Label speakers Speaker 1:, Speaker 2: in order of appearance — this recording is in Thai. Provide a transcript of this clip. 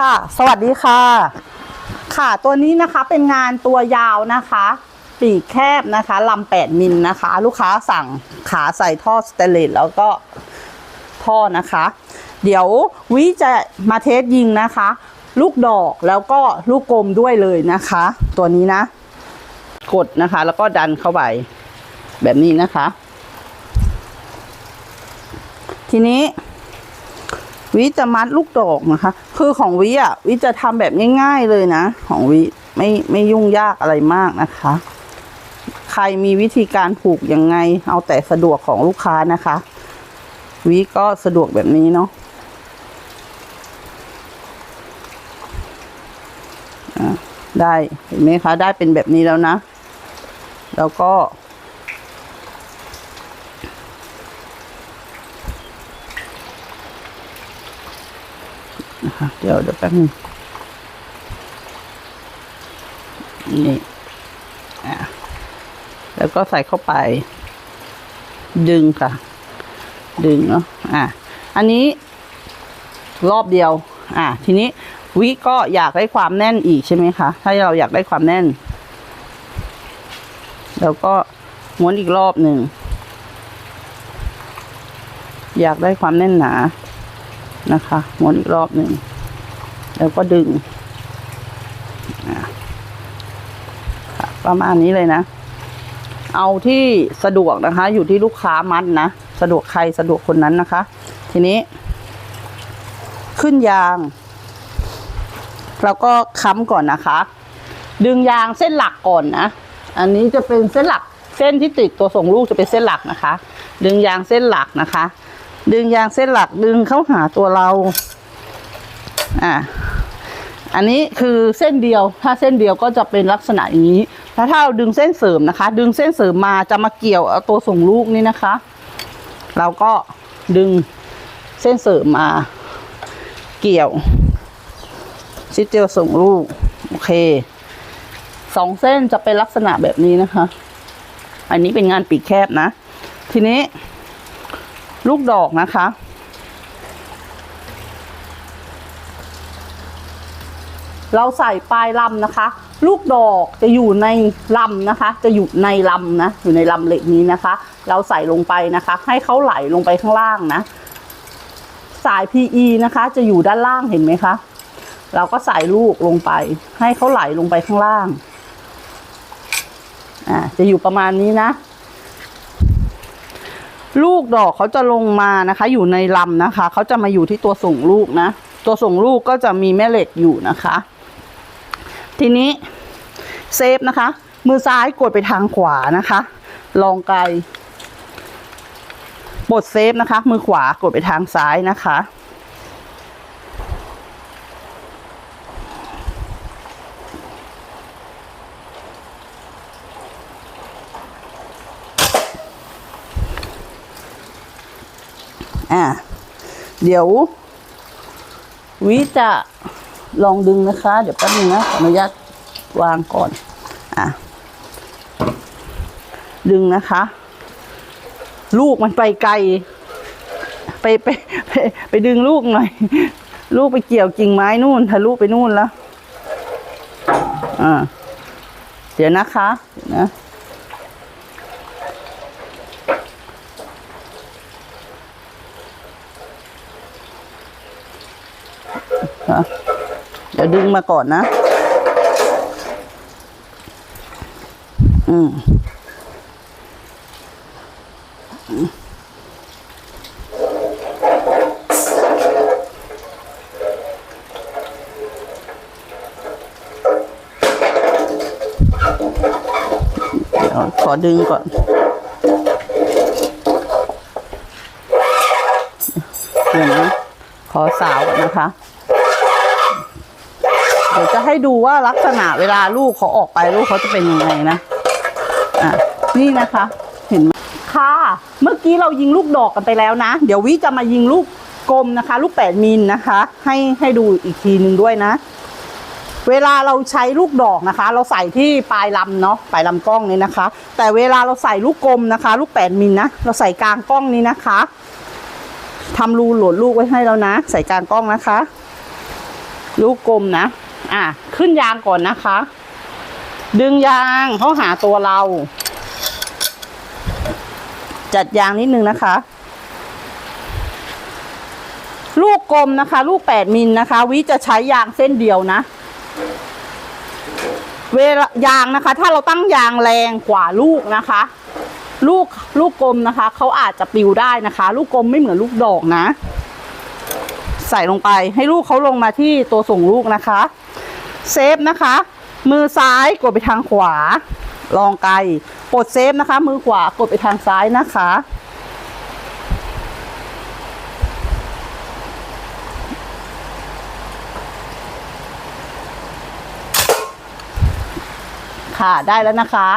Speaker 1: ค่ะ สวัสดีค่ะ ค่ะตัวนี้นะคะเป็นงานตัวยาวนะคะ ปีกแคบนะคะลำแปดมิลนะคะ ลูกค้าสั่งขาใส่ท่อสเตเลสแล้วก็ท่อนะคะ เดี๋ยววิจะมาเทสยิงนะคะ ลูกดอกแล้วก็ลูกกลมด้วยเลยนะคะ ตัวนี้นะ กดนะคะ แล้วก็ดันเข้าไปแบบนี้นะคะ ทีนี้ วิจะมัดลูกดอกนะคะ คือของวิอะวิจะทำแบบง่าย ๆเลยนะ ของวิไม่ไม่ยุ่งยากอะไรมากนะคะ ใครมีวิธีการผูกยังไง เอาแต่สะดวกของลูกค้านะคะ วิก็สะดวกแบบนี้เนาะได้เห็นไหมคะ ได้เป็นแบบนี้แล้วนะ แล้วก็ นะคะเดี๋ยวเดี๋ยวแป๊บนึงนี่อะแล้วก็ใส่เข้าไป ดึงค่ะ ดึงเนาะอะอันนี้ รอบเดียว อะทีนี้วิก็อยากได้ความแน่นอีกใช่ไหมคะ ถ้าเราอยากได้ความแน่น แล้วก็ม้วนอีกรอบหนึ่ง อยากได้ความแน่นหนา นะคะม้วนอีกรอบหนึ่ง แล้วก็ดึง ประมาณนี้เลยนะ เอาที่สะดวกนะคะ อยู่ที่ลูกค้ามัดนะ สะดวกใครสะดวกคนนั้นนะคะ ทีนี้ ขึ้นยางเราก็ค้ำก่อนนะคะ ดึงยางเส้นหลักก่อนนะ อันนี้จะเป็นเส้นหลักเส้นที่ติดตัวส่งลูกจะเป็นเส้นหลักนะคะ ดึงยางเส้นหลักนะคะ ดึงยางเส้นหลักดึงเข้าหาตัวเรา อ่าอันนี้คือเส้นเดียว ถ้าเส้นเดียวก็จะเป็นลักษณะอย่างนี้ ถ้าถ้าเราดึงเส้นเสริมนะคะ ดึงเส้นเสริมมาจะมาเกี่ยวตัวส่งลูกนี่นะคะ เราก็ดึงเส้นเสริมมา เกี่ยวซิเจลส่งลูก โอเค สองเส้นจะเป็นลักษณะแบบนี้นะคะ อันนี้เป็นงานปีกแคบนะ ทีนี้ ลูกดอกนะคะ เราใส่ปลายลำนะคะ ลูกดอกจะอยู่ในลำนะคะ จะอยู่ในลำนะอยู่ในลำเหล็กนี้นะคะ เราใส่ลงไปนะคะ ให้เขาไหลลงไปข้างล่างนะ สาย PE นะคะ จะอยู่ด้านล่างเห็นไหมคะเราก็ใส่ลูกลงไป ให้เขาไหลลงไปข้างล่างอ่าจะอยู่ประมาณนี้นะ ลูกดอกเขาจะลงมานะคะ อยู่ในลำนะคะ เขาจะมาอยู่ที่ตัวส่งลูกนะ ตัวส่งลูกก็จะมีแม่เหล็กอยู่นะคะ ทีนี้เซฟนะคะ มือซ้ายกดไปทางขวานะคะ ลองไกลปลดเซฟนะคะ มือขวากดไปทางซ้ายนะคะ อ่าเดี๋ยว วิจะลองดึงนะคะ เดี๋ยวแป๊บนึงนะขออนุญาตวางก่อน อะ ดึงนะคะ ลูกมันไปไกล ไปไปไปไปดึงลูกหน่อย ลูกไปเกี่ยวกิ่งไม้นู่นทะลุไปนู่นแล้ว อ่า เดี๋ยวนะคะนะ เดี๋ยวดึงมาก่อนนะ อืมเดี๋ยวขอดึงก่อนเดี๋ยวนะขอสาวก่อนนะคะ เดี๋ยวจะให้ดูว่าลักษณะเวลาลูกเขาออกไปลูกเขาจะเป็นยังไงนะอะนี่นะคะ เห็นไหมค่ะเมื่อกี้เรายิงลูกดอกกันไปแล้วนะ เดี๋ยววิจะมายิงลูกกลมนะคะ ลูกแปดมิลนะคะ ให้ให้ดูอีกทีหนึ่งด้วยนะ เวลาเราใช้ลูกดอกนะคะ เราใส่ที่ปลายลำเนาะปลายลำกล้องนี้นะคะ แต่เวลาเราใส่ลูกกลมนะคะ ลูกแปดมิลนะเราใส่กลางกล้องนี้นะคะทำรูโหลดลูกไว้ให้แล้วนะ ใส่กลางกล้องนะคะ ลูกกลมนะ อะขึ้นยางก่อนนะคะ ดึงยางเข้าหาตัวเรา จัดยางนิดนึงนะคะ ลูกกลมนะคะ ลูกแปดมิลนะคะ วิจะใช้ยางเส้นเดียวนะ เวลายางนะคะ ถ้าเราตั้งยางแรงกว่าลูกนะคะ ลูกลูกกลมนะคะเขาอาจจะปิวได้นะคะ ลูกกลมไม่เหมือนลูกดอกนะใส่ลงไปให้ลูกเขาลงมาที่ตัวส่งลูกนะคะ เซฟนะคะ มือซ้ายกดไปทางขวา ลองไกลกดเซฟนะคะ มือขวากดไปทางซ้ายนะคะ ค่ะได้แล้วนะคะ